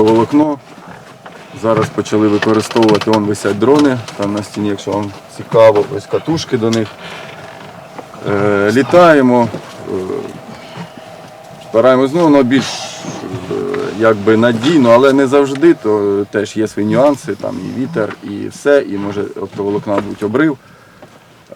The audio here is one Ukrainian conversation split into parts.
оптоволокно. Зараз почали використовувати, он висять дрони, там на стіні, якщо вам цікаво, ось катушки до них. Е, літаємо, е, стараємось, ну воно більш е, якби надійно, але не завжди, то теж є свої нюанси, там і вітер, і все, і може оптоволокна бути обрив.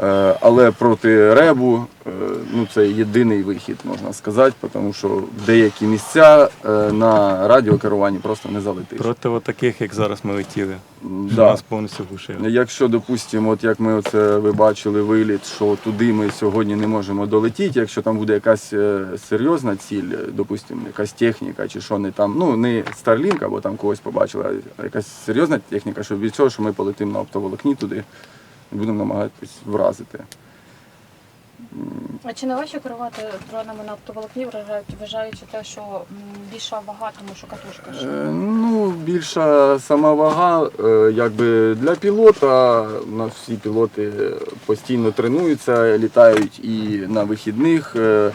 Е, Але проти ребу е, ну, це єдиний вихід, можна сказати, тому що в деякі місця е, на радіокеруванні просто не залетиш. Проти таких, як зараз ми летіли. Да. Нас повністю глушили. Якщо, допустимо, от як ми оце ви бачили виліт, що туди ми сьогодні не можемо долетіти, якщо там буде якась серйозна ціль, допустимо, якась техніка чи що не там, ну не Starlink або там когось побачили, а якась серйозна техніка, що від цього, що ми полетимо на оптоволокні туди і будемо намагатись вразити. А чи не важче керувати дронами на оптоволокні, вважаючи те, що більша вага, тому що катушка ж? Е, Ну, більша сама вага, е, якби для пілота, у нас всі пілоти постійно тренуються, літають і на вихідних, е,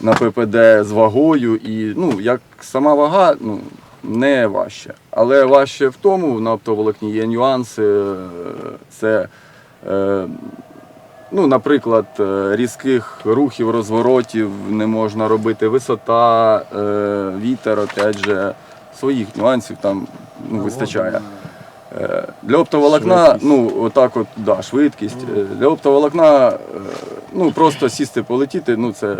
на ППД з вагою. І ну, як сама вага, ну, не важче. Але важче в тому, на оптоволокні є нюанси. Це Ну, наприклад, е, різких рухів, розворотів не можна робити, висота, е, вітер, опять же, своїх нюансів там ну, вистачає. Е, Для оптоволокна, Швидкість. ну, отак от, да, швидкість. Е, Для оптоволокна, е, ну, просто сісти полетіти, ну, це